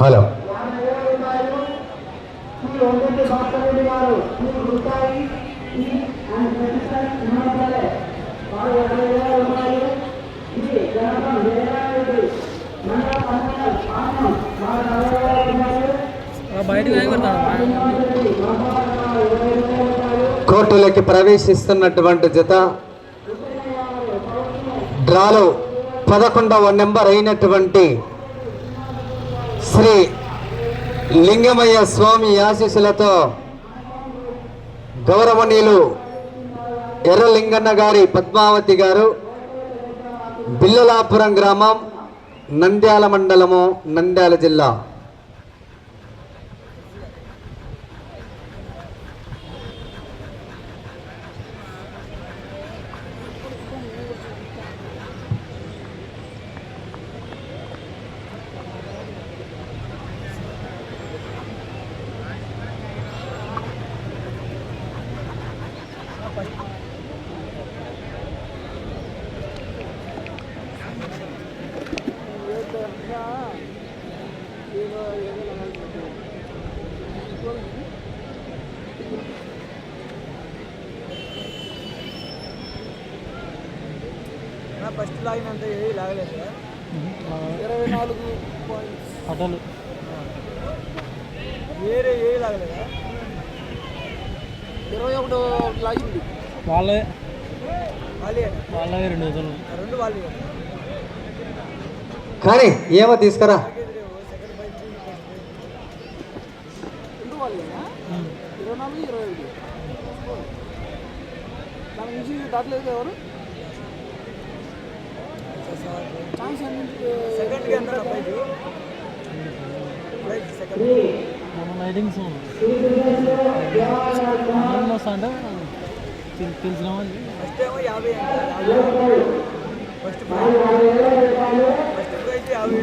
Hello. కోర్టులోకి ప్రవేశిస్తున్నటువంటి జత డ్రాలో పదకొండవ నెంబర్ అయినటువంటి శ్రీ లింగమయ్య స్వామి ఆశీస్సులతో గౌరవనీయులు ఎర్రలింగన్న గారి పద్మావతి గారు బిల్లలాపురం గ్రామం నంద్యాల మండలము నంద్యాల జిల్లా ఫస్ట్ లాగినంత ఏది లాగలేదు. ఇరవై నాలుగు అటలు వేరే ఏది లాగలేదా? ఇరవై ఒకటి లాగింది వాళ్ళే. వాళ్ళే. వాళ్ళే రెండు రెండు వాళ్ళే. కానీ ఏమో తీసుకురా. ఇరవై నాలుగు ఇరవై ఒకటి దాని నుంచి దాటలేదు ఎవరు? లైటింగ్స్ అంటే తెలిసిన వాళ్ళు ఫస్ట్ ఏమో యాభై ఫస్ట్ ఫస్ట్ ప్రైజ్ యాభై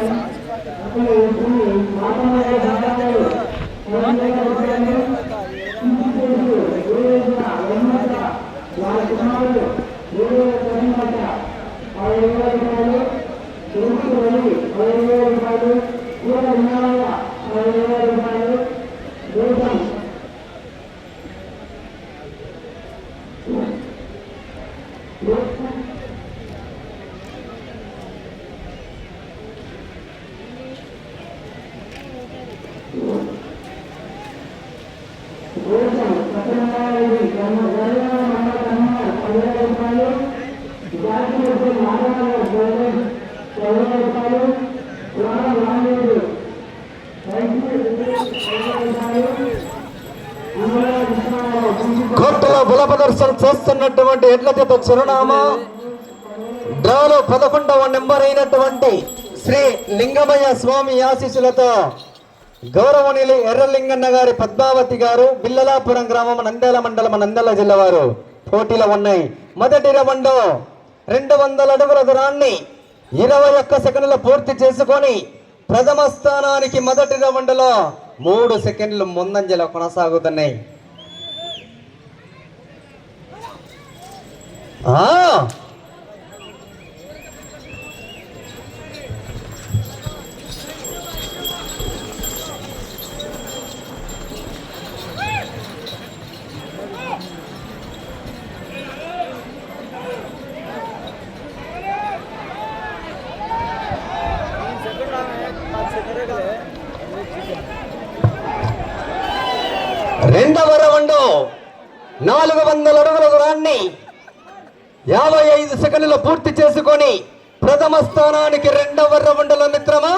వేలు కోర్టులో బల ప్రదర్శన చేస్తున్నటువంటి ఎడ్ల చిరునామా డ్రాలో పదకొండవ నెంబర్ అయినటువంటి శ్రీ లింగమయ్య స్వామి ఆశీస్సులతో గౌరవనీయులు ఎర్రలింగన్న గారి పద్మావతి గారు బిల్లలాపురం గ్రామం నంద్యాల మండలం నంద్యాల జిల్లా వారు. పోటీలో ఉన్నాయి. మొదటి రౌండ్లో రెండు వందల అడుగుల దూరాన్ని ఇరవై ఒక్క సెకండ్లు పూర్తి చేసుకొని ప్రథమ స్థానానికి మొదటి రౌండ్లో మూడు సెకండ్లు ముందంజలో కొనసాగుతున్నాయి. నాలుగు వందల అడుగుల దూరాన్ని యాభై ఐదు సెకండ్లు పూర్తి చేసుకొని ప్రథమ స్థానానికి రెండవ రౌండ్లో మిత్రమా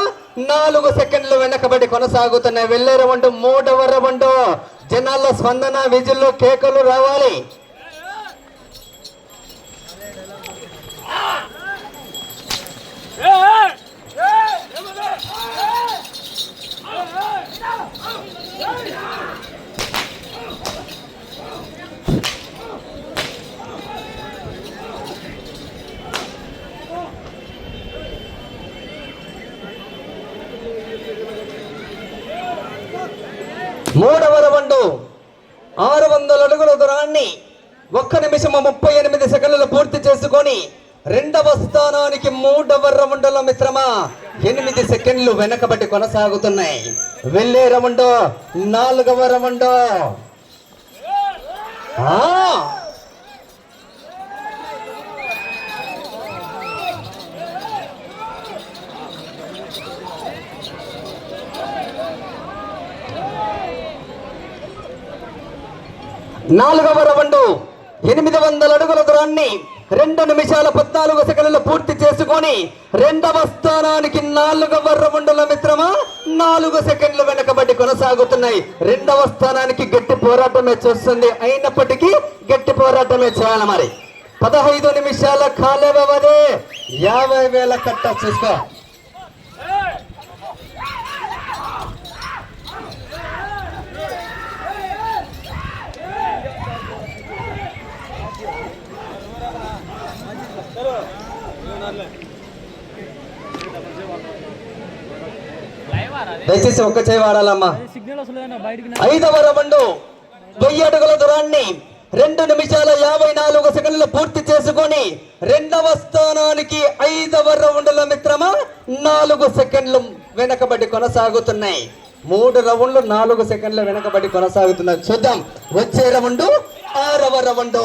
నాలుగు సెకండ్లు వెనకబడి కొనసాగుతున్నాయి వెళ్ళే రౌండ్ మూడవ రౌండ్. జనాల స్పందన విజుల్లో కేకలు రావాలి. మూడవ రౌండ్ ఆరు వందల అడుగుల దూరాన్ని ఒక్క నిమిషము ముప్పై ఎనిమిది సెకండ్లు పూర్తి చేసుకొని రెండవ స్థానానికి మూడవ రౌండ్లో మిత్రమా ఎనిమిది సెకండ్లు వెనకబడి కొనసాగుతున్నాయి. వెళ్ళే రౌండ్ నాలుగవ రౌండ్. నాలుగవ రౌండ్ ఎనిమిది వందల అడుగుల దూరాన్ని రెండు నిమిషాల పద్నాలుగు సెకండ్లు పూర్తి చేసుకొని రెండవ స్థానానికి నాలుగవ రౌండ్ల మిత్రమా? నాలుగు సెకండ్లు వెనకబడి కొనసాగుతున్నాయి. రెండవ స్థానానికి గట్టి పోరాటమే చేస్తుంది. అయినప్పటికీ గట్టి పోరాటమే చేయాలి మరి. పదహైదు నిమిషాల కాలే వ్యవధి యాభై వేల కట్ట చూసుకో. దయచేసి ఒక్క చేయి వాడాలమ్మా. ఐదవ రౌండ్ వెయ్యి అడుగుల దూరాన్ని రెండు నిమిషాల యాభై నాలుగు సెకండ్లు పూర్తి చేసుకొని రెండవ స్థానానికి ఐదవ రౌండ్ల మిత్రమా నాలుగు సెకండ్లు వెనకబడి కొనసాగుతున్నాయి. మూడు రౌండ్లు నాలుగు సెకండ్ల వెనకబడి కొనసాగుతున్నాయి. చూద్దాం వచ్చే రౌండ్ ఆరవ రౌండ్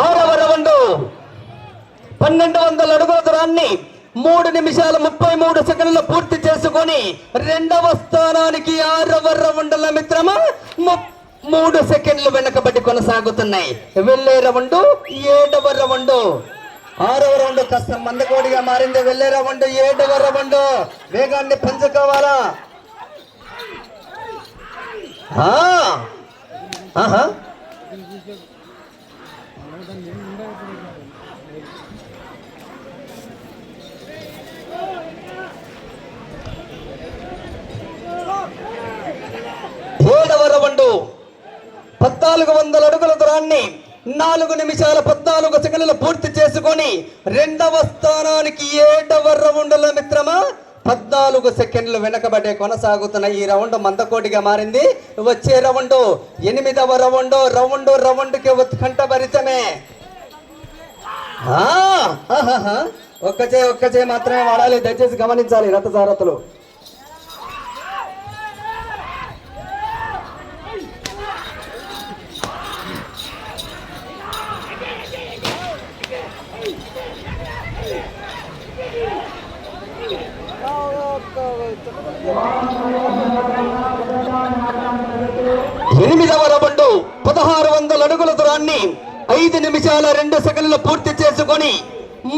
ఆరవ రౌండ్ పన్నెండు వందల అడుగుల దూరాన్ని మూడు నిమిషాల ముప్పై మూడు సెకండ్లు పూర్తి చేసుకొని రెండవ స్థానానికి ఆరవ రౌండ్ల మిత్రమా? మూడు సెకండ్లు వెనకబడి కొనసాగుతున్నాయి. వెళ్ళే రౌండ్ ఏడవ రౌండ్. ఆరవ రౌండ్ కాస్త మందకోడిగా మారింది. వెళ్ళే రౌండ్ ఏడవ రౌండ్. వేగాన్ని పెంచుకోవాలా? ఆహా. ఏడవ పద్నాలుగు వందల అడుగుల దూరాన్ని నాలుగు నిమిషాల పద్నాలుగు సెకండ్లు పూర్తి చేసుకొని రెండవ స్థానానికి ఏడవ రౌండ్ల మిత్రమా పద్నాలుగు సెకండ్లు వెనకబడే కొనసాగుతున్న ఈ రౌండ్ మందకోటిగా మారింది. వచ్చే రౌండ్ ఎనిమిదవ రౌండ్ రౌండ్ రౌండ్కి ఉత్కంఠ భరితమే. ఒక్కచే ఒక్కచే మాత్రమే వాడాలి. దయచేసి గమనించాలి రథసారథులు ఎనిమిదవ రౌండ్ పదహారు వందల అడుగుల దూరాన్ని ఐదు నిమిషాల రెండు సెకండ్లు పూర్తి చేసుకొని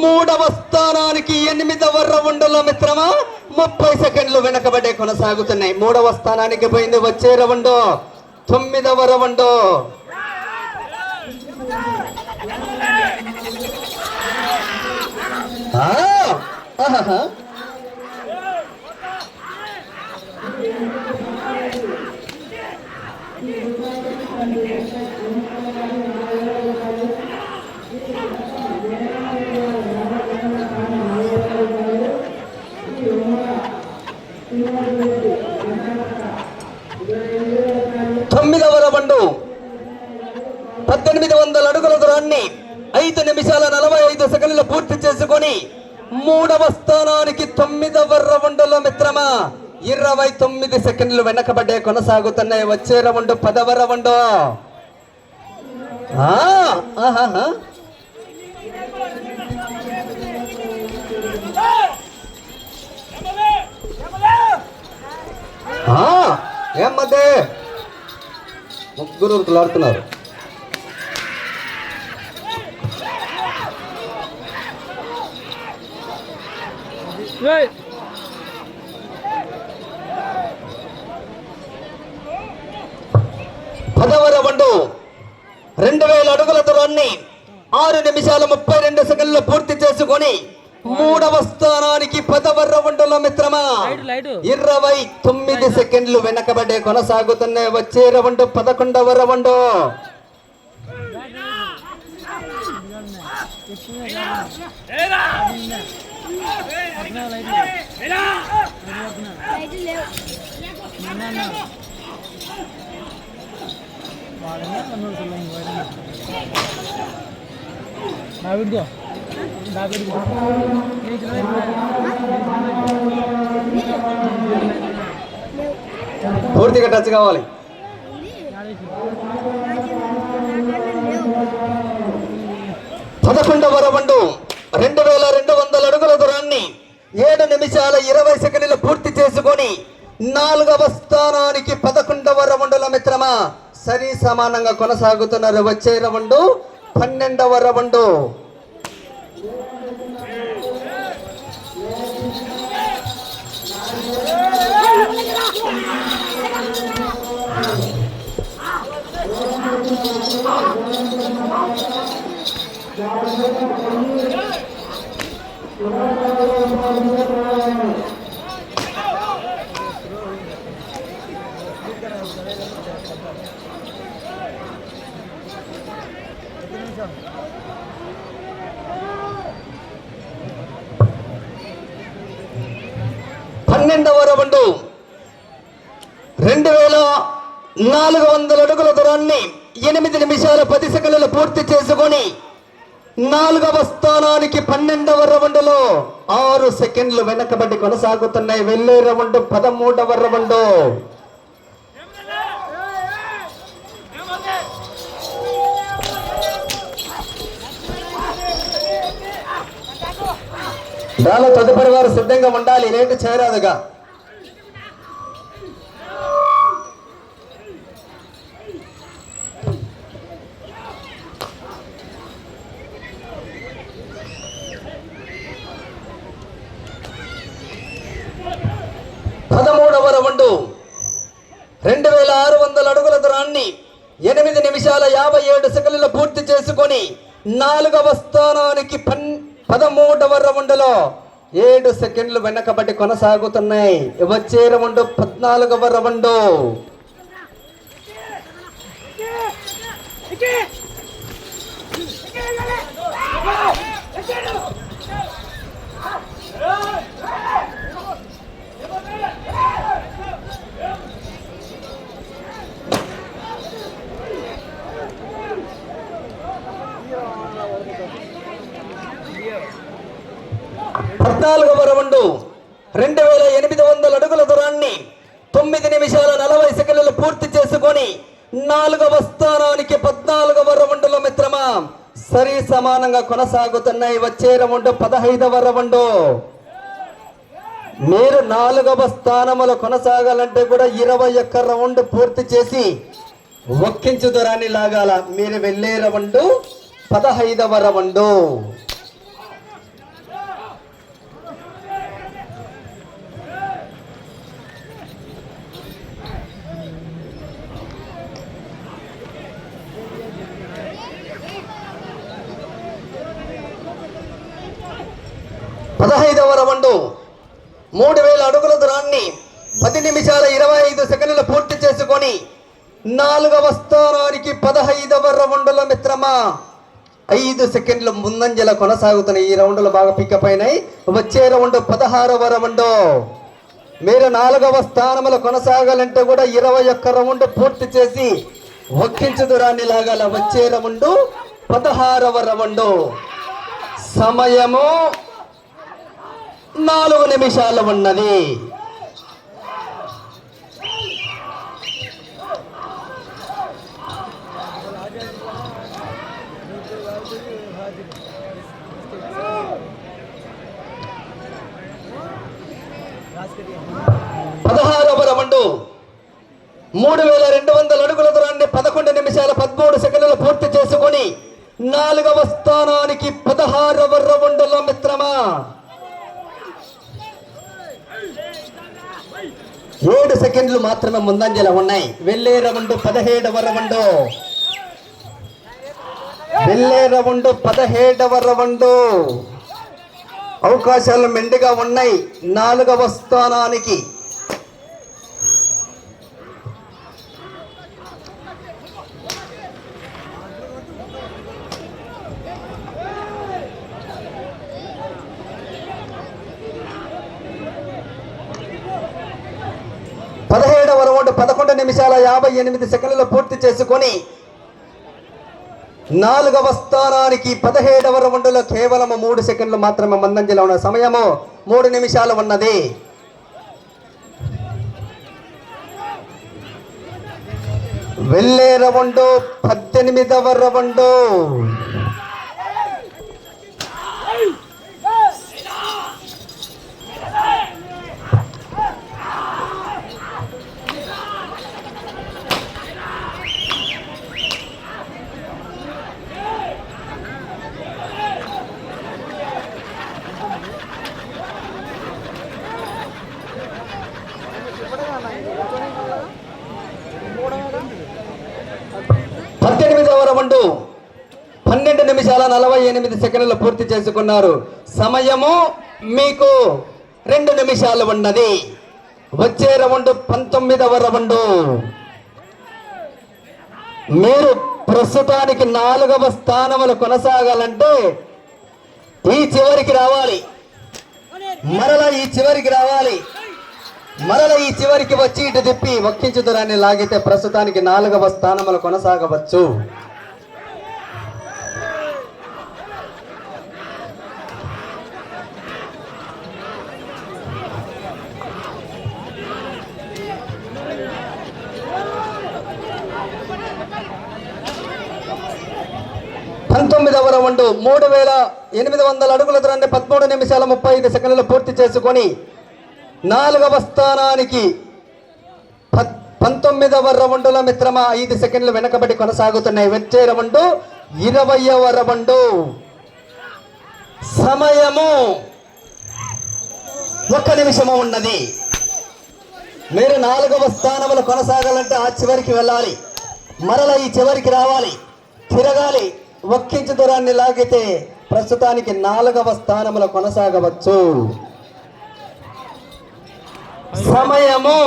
మూడవ స్థానానికి ఎనిమిదవ రౌండ్లో మిత్రమా ముప్పై సెకండ్లు వెనకబడే కొనసాగుతున్నాయి. మూడవ స్థానానికి పోయింది వచ్చే రౌండ్. తొమ్మిదవ రౌండ్. ఆహా తొమ్మిదవ రౌండ్. పద్దెనిమిది వందల అడుగుల దూరాన్ని ఐదు నిమిషాల నలభై ఐదు సెకండ్లు పూర్తి చేసుకొని మూడవ స్థానానికి తొమ్మిదవ రౌండ్లో మిత్రమా ఇరవై తొమ్మిది సెకండ్లు వెనకబడ్డే కొనసాగుతున్నాయి. వచ్చే రౌండ్ పదవ రౌండ్. ఏం మధ్య? ముగ్గురు ఏయ్! పదవ రౌండ్. రెండు వేల అడుగుల దూరాన్ని ఆరు నిమిషాల ముప్పై రెండు సెకండ్లు పూర్తి చేసుకొని మూడవ స్థానానికి పదవ రౌండ్లో మిత్రమా. ఇరవై తొమ్మిది సెకండ్లు వెనకబడే కొనసాగుతున్నాయి వచ్చే రౌండ్ పదకొండవ రౌండ్. పక్కన లైట్ పూర్తిగా టచ్ కావాలి. పదకొండవ రౌండ్ రెండు వేల రెండు వందల అడుగుల దూరాన్ని ఏడు నిమిషాల ఇరవై సెకండ్లు పూర్తి చేసుకొని నాలుగవ స్థానానికి పదకొండవ రౌండ్ల మిత్రమా సరి సమానంగా కొనసాగుతున్నారు. వచ్చే రౌండ్ పన్నెండవ రౌండ్. పన్నెండవ రౌండ్. రెండు వేల నాలుగు వందల అడుగుల దూరాన్ని ఎనిమిది నిమిషాల పది సెకండ్లు పూర్తి చేసుకొని నాలుగవ స్థానానికి పన్నెండవ రౌండ్లో ఆరు సెకండ్లు వెనకబడి కొనసాగుతున్నాయి. వెళ్ళే రౌండ్ పదమూడవ రౌండ్. దానిలో తదుపరి వారు సిద్ధంగా ఉండాలి. లేటు చేరాదుగా పదమూడవ రౌండ్ రెండు వేల ఆరు వందల అడుగుల దూరాన్ని ఎనిమిది నిమిషాల యాభై ఏడు సెకండ్లు పూర్తి చేసుకొని నాలుగవ స్థానానికి పన్ పదమూడవ రౌండ్లో ఏడు సెకండ్లు వెనకబడి కొనసాగుతున్నాయి. వచ్చే రౌండ్ పద్నాలుగవ రౌండ్. పద్నాలుగవ రౌండ్ రెండు వేల ఎనిమిది వందల అడుగుల దూరాన్ని తొమ్మిది నిమిషాల నలభై సెకండ్లు పూర్తి చేసుకొని నాలుగవ స్థానానికి పద్నాలుగవ రౌండ్లో మిత్రమా సరి సమానంగా కొనసాగుతున్నాయి వచ్చే రౌండ్ పదహైదవ రౌండ్ మీరు నాలుగవ స్థానములో కొనసాగాలంటే కూడా ఇరవై ఒక్క రౌండ్ పూర్తి చేసి ఒక్కించు దూరాన్ని లాగాల. మీరు వెళ్ళే రౌండ్ పదహైదవ రౌండ్. సమయంతో మూడు వేల అడుగుల దూరాన్ని పది నిమిషాల ఇరవై ఐదు సెకండ్లు పూర్తి చేసుకొని నాలుగవ స్థానానికి పదహైదవ రౌండ్ల మిత్రమా ఐదు సెకండ్లు ముందంజల కొనసాగుతున్నాయి ఈ రౌండ్లు బాగా పికప్ అయినాయి. వచ్చే రౌండ్ పదహారవ రౌండ్. మీరు నాలుగవ స్థానంలో కొనసాగాలంటే కూడా ఇరవై ఒక్క రౌండ్ పూర్తి చేసి ఒక్కించు దూరాన్ని లాగాల. వచ్చే రౌండ్ పదహారవ రౌండ్. సమయము నాలుగు నిమిషాలు ఉన్నది. పదహారవ రౌండు మూడు వేల రెండు వందల అడుగుల దూరాన్ని పదకొండు నిమిషాల పదమూడు సెకండ్లు పూర్తి చేసుకొని నాలుగవ స్థానానికి పదహారవ రౌండ్లో మిత్రమా? ఏడు సెకండ్లు మాత్రమే ముందంజలో ఉన్నాయి. వెళ్ళే రౌండ్ పదిహేడవ రౌండు. వెళ్ళే రౌండ్ పదిహేడవ రౌండు. అవకాశాలు మెండుగా ఉన్నాయి. నాలుగవ స్థానానికి పదిహేడవ రౌండ్ పదకొండు నిమిషాల యాభై ఎనిమిది సెకండ్లు పూర్తి చేసుకొని నాలుగవ స్థానానికి పదిహేడవ రౌండ్లో కేవలం మూడు సెకండ్లు మాత్రమే మందంజలో ఉన్న సమయము మూడు నిమిషాలు ఉన్నది. వెళ్ళే రౌండు పద్దెనిమిదవ రౌండు పద్దెనిమిదవ రౌండు పన్నెండు నిమిషాల నలభై ఎనిమిది సెకండ్లు పూర్తి చేసుకున్నారు. సమయము మీకు రెండు నిమిషాలు ఉన్నది. వచ్చే రౌండ్ పంతొమ్మిదవ రౌండ్. మీరు ప్రస్తుతానికి నాలుగవ స్థానములు కొనసాగాలంటే ఈ చివరికి రావాలి. మరల ఈ చివరికి రావాలి. మరల ఈ చివరికి వచ్చి ఇటు తిప్పి ఒక్కించు దూరాన్ని లాగితే ప్రస్తుతానికి నాలుగవ స్థానములు కొనసాగవచ్చు. మూడు వేల ఎనిమిది వందల అడుగుల దూరాన్ని పదమూడు నిమిషాల ముప్పై ఐదు సెకండ్లు పూర్తి చేసుకొని నాలుగవ స్థానానికి పంతొమ్మిదవ రౌండుల మిత్రమా ఐదు సెకండ్లు వెనకబడి కొనసాగుతున్నాయి. వచ్చే రౌండు ఇరవయవ రౌండు. సమయము ఒక్క నిమిషము ఉన్నది. మీరు నాలుగవ స్థానంలో కొనసాగాలంటే ఆ చివరికి వెళ్ళాలి. మరల ఈ చివరికి రావాలి. తిరగాలి. ఒక్కించి దూరాన్ని లాగితే ప్రస్తుతానికి నాలుగవ స్థానంలో కొనసాగవచ్చు. సమయము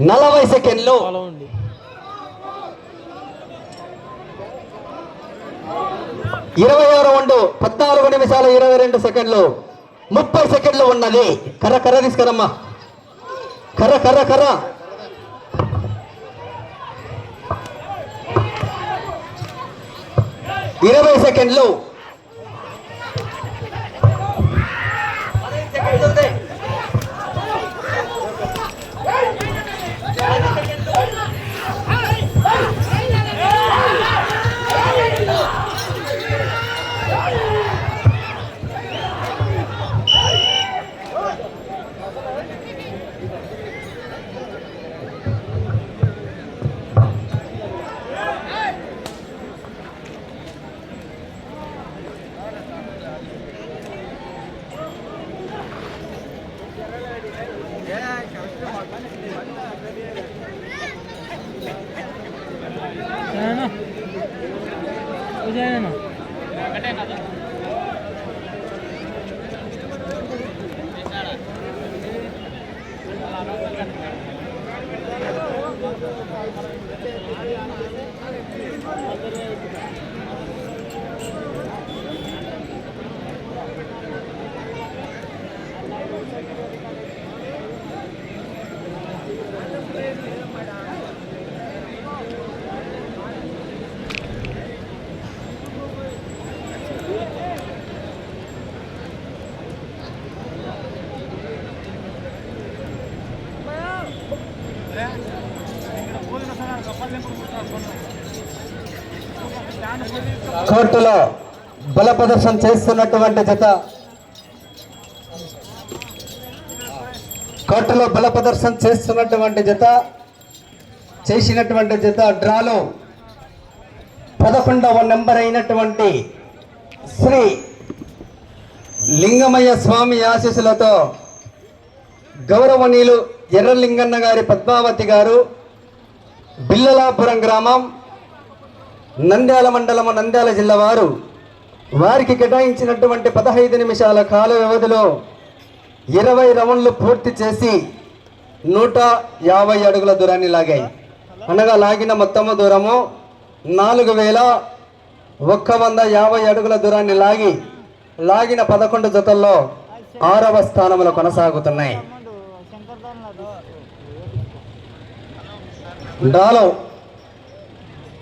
నలభై సెకండ్లు. ఇరవై ఆరు రెండు పద్నాలుగు నిమిషాలు ఇరవై రెండు సెకండ్లు. ముప్పై సెకండ్లు ఉన్నది. కర్ర కర్ర తీసుకురమ్మా. కర్ర కర్ర కర్ర. ఇరవై సెకండ్లు. కోర్టులో బల ప్రదర్శన చేస్తున్నటువంటి జత. కోర్టులో బల ప్రదర్శన చేస్తున్నటువంటి జత చేసినటువంటి జత డ్రాలో పదకొండవ నెంబర్ అయినటువంటి శ్రీ లింగమయ్య స్వామి ఆశీస్సులతో గౌరవనీయులు ఎర్రలింగన్న గారి పద్మావతి గారు బిల్లలాపురం గ్రామం నంద్యాల మండలము నంద్యాల జిల్లా వారు వారికి కేటాయించినటువంటి పదహైదు నిమిషాల కాల వ్యవధిలో ఇరవై రౌండ్లు పూర్తి చేసి నూట యాభై అడుగుల దూరాన్ని లాగాయి. అనగా లాగిన మొత్తము దూరము నాలుగు వేల ఒక్క వంద యాభై అడుగుల దూరాన్ని లాగి లాగిన పదకొండు జతల్లో ఆరవ స్థానంలో కొనసాగుతున్నాయి. డాలో